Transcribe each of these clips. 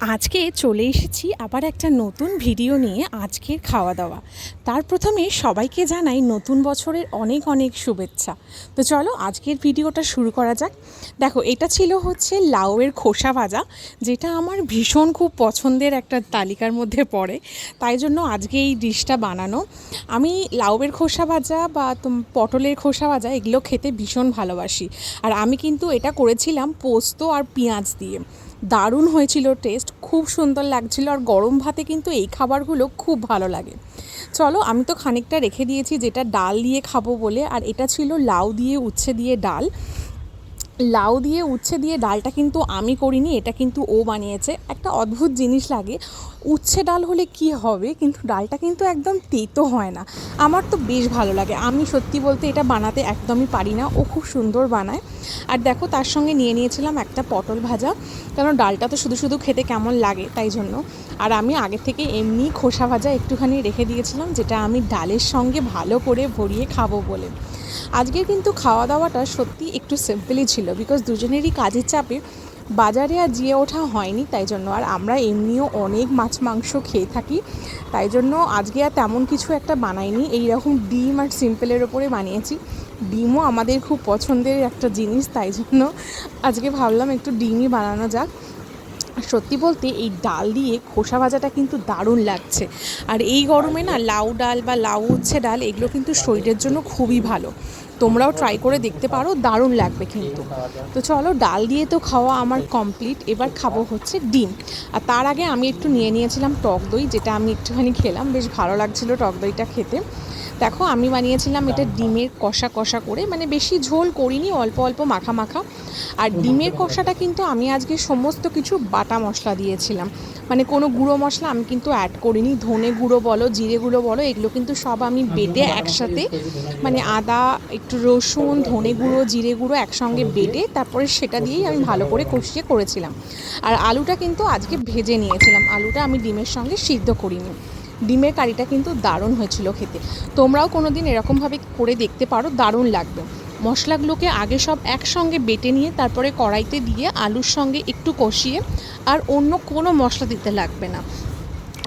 আজকে চলে এসেছি আবার একটা নতুন ভিডিও নিয়ে আজকের খাওয়া দাওয়া তার প্রথমে সবাইকে জানাই নতুন বছরের অনেক অনেক শুভেচ্ছা। তো চলো আজকের ভিডিওটা শুরু করা যাক। দেখো, এটা ছিল হচ্ছে লাউয়ের খোসা ভাজা, যেটা আমার ভীষণ খুব পছন্দের একটা তালিকার মধ্যে পড়ে। তাই জন্য আজকে এই ডিশটা বানানো। আমি লাউয়ের খোসা ভাজা বা পটলের খোসা ভাজা এগুলো খেতে ভীষণ ভালোবাসি। আর আমি কিন্তু এটা করেছিলাম পোস্ত আর পেঁয়াজ দিয়ে। দারুণ হয়েছিল টেস্ট খুব সুন্দর লাগছিল আর গরম ভাতে কিন্তু এই খাবারগুলো খুব ভালো লাগে। চলো আমি তো খানিকটা রেখে দিয়েছি যেটা ডাল দিয়ে খাব বলে, আর এটা ছিল লাউ দিয়ে উচ্ছে দিয়ে ডাল। লাউ দিয়ে, উচ্ছে দিয়ে ডালটা কিন্তু আমি করিনি, এটা কিন্তু ও বানিয়েছে। একটা অদ্ভুত জিনিস লাগে, উচ্ছে ডাল হলে কি হবে? কিন্তু ডালটা কিন্তু একদম তেতো হয় না। আমার তো বেশ ভালো লাগে। আমি সত্যি বলতে এটা বানাতে একদমই পারি না। ও খুব সুন্দর বানায়। আর দেখো, তার সঙ্গে নিয়ে নিয়েছিলাম একটা পটল ভাজা। কারণ ডালটা তো শুধু শুধু খেতে কেমন লাগে তাই জন্য। আর আমি আগে থেকে এমনি খোসা ভাজা একটুখানি রেখে দিয়েছিলাম, যেটা আমি ডালের সঙ্গে ভালো করে ভরিয়ে খাব বলে। আজকে কিন্তু খাওয়া দাওয়াটা সত্যি একটু সিম্পলই ছিল বিকজ দুজনেরই কাজের চাপে বাজারে আর যেয়ে ওঠা হয়নি, তাই জন্য আর আমরা এমনিও অনেক মাছ মাংস খেয়ে থাকি, তাই জন্য আজকে আর তেমন কিছু একটা বানাইনি। এই রকম ডিম আর সিম্পলের ওপরে বানিয়েছি। ডিমও আমাদের খুব পছন্দের একটা জিনিস, তাই জন্য আজকে ভাবলাম একটু ডিমই বানানো যাক। সত্যি বলতে এই ডাল দিয়ে খোসা ভাজাটা কিন্তু দারুণ লাগছে। আর এই গরমে না লাউ ডাল বা লাউ উচ্ছে ডাল, এগুলো কিন্তু শরীরের জন্য খুবই ভালো। তোমরাও ট্রাই করে দেখতে পারো, দারুণ লাগবে কিন্তু। তো চলো, ডাল দিয়ে তো খাওয়া আমার কমপ্লিট এবার খাব হচ্ছে ডিম। আর তার আগে আমি একটু নিয়ে নিয়েছিলাম টক দই, যেটা আমি একটুখানি খেলাম, বেশ ভালো লাগছিল টক দইটা খেতে। দেখো, আমি বানিয়েছিলাম এটা ডিমের কষা কষা করে মানে বেশি ঝোল করিনি, অল্প অল্প মাখা মাখা। আর ডিমের কষাটা কিন্তু আমি আজকে সমস্ত কিছু বাটা মশলা দিয়েছিলাম। মানে কোনো গুঁড়ো মশলা আমি কিন্তু অ্যাড করিনি, ধনে গুঁড়ো বলো, জিরে গুঁড়ো বলো, এগুলো কিন্তু সব আমি বেটে একসাথে মানে আদা, একটু রসুন, ধনে গুঁড়ো, জিরে গুঁড়ো একসঙ্গে বেটে তারপরে সেটা দিয়েই আমি ভালো করে কষিয়ে করেছিলাম। আর আলুটা কিন্তু আজকে ভেজে নিয়েছিলাম, আলুটা আমি ডিমের সঙ্গে সিদ্ধ করিনি। ডিমের কারিটা কিন্তু দারুণ হয়েছিল খেতে। তোমরাও কোনো দিন এরকমভাবে করে দেখতে পারো, দারুণ লাগবে। মশলাগুলোকে আগে সব একসঙ্গে বেটে নিয়ে, তারপরে কড়াইতে দিয়ে আলুর সঙ্গে একটু কষিয়ে, আর অন্য কোনো মশলা দিতে লাগবে না।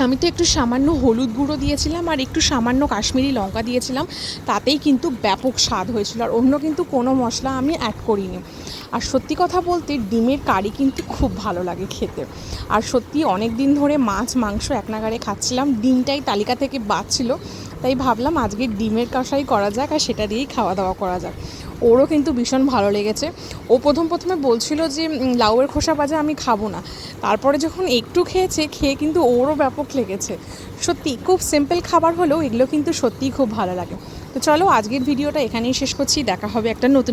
আমি তো একটু সামান্য হলুদ গুঁড়ো দিয়েছিলাম আর একটু সামান্য কাশ্মীরি লঙ্কা দিয়েছিলাম। তাতেই কিন্তু ব্যাপক স্বাদ হয়েছিল আর অন্য কিন্তু কোনো মশলা আমি অ্যাড করিনি। আর সত্যি কথা বলতে ডিমের কারি কিন্তু খুব ভালো লাগে খেতে। আর সত্যি অনেক দিন ধরে মাছ, মাংস এক নাগারে খাচ্ছিলাম, ডিমটাই তালিকা থেকে বাঁচছিল তাই ভাবলাম আজকে ডিমের কষাই করা যাক আর সেটা দিয়েই খাওয়া দাওয়া করা যাক। ওরও কিন্তু ভীষণ ভালো লেগেছে। ও প্রথম প্রথমে বলছিল যে লাউয়ের খোসা ভাজা আমি খাব না। তারপরে যখন একটু খেয়েছে, খেয়ে কিন্তু ওরও ব্যাপক লেগেছে। সত্যি, খুব সিম্পল খাবার হলেও এগুলো কিন্তু সত্যিই খুব ভালো লাগে। তো চলো, আজকের ভিডিওটা এখানেই শেষ করছি। দেখা হবে একটা নতুন